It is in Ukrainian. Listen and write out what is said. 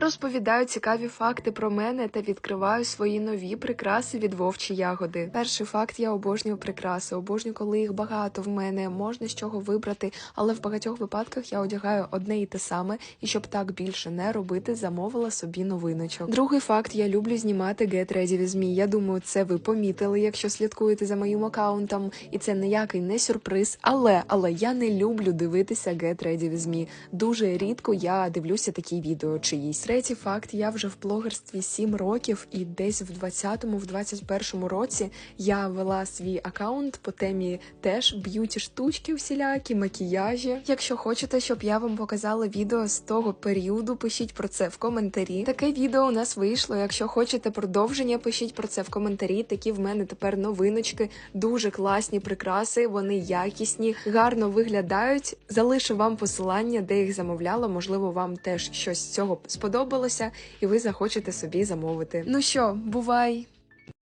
Розповідаю цікаві факти про мене та відкриваю свої нові прикраси від вовчі ягоди. Перший факт я обожнюю прикраси. Обожнюю, коли їх багато в мене, можна з чого вибрати, але в багатьох випадках я одягаю одне і те саме, і щоб так більше не робити, замовила собі новиночок. Другий факт я люблю знімати Get Me. Я думаю, це ви помітили, якщо слідкуєте за моїм аккаунтом, і це ніякий не сюрприз. Але але я не люблю дивитися Get Me. Дуже рідко я дивлюся такі відео чиїсь. Третій факт: я вже в блогерстві 7 років, і десь в 20-му, в 21-му році я вела свій аккаунт по темі теж б'юті штучки всілякі, макіяжі. Якщо хочете, щоб я вам показала відео з того періоду, пишіть про це в коментарі. Таке відео у нас вийшло. Якщо хочете продовження, пишіть про це в коментарі. Такі в мене тепер новиночки, дуже класні прикраси. Вони якісні, гарно виглядають. Залишу вам посилання, де їх замовляла. Можливо, вам теж щось з цього сподобалося, і ви захочете собі замовити. Ну що, бувай!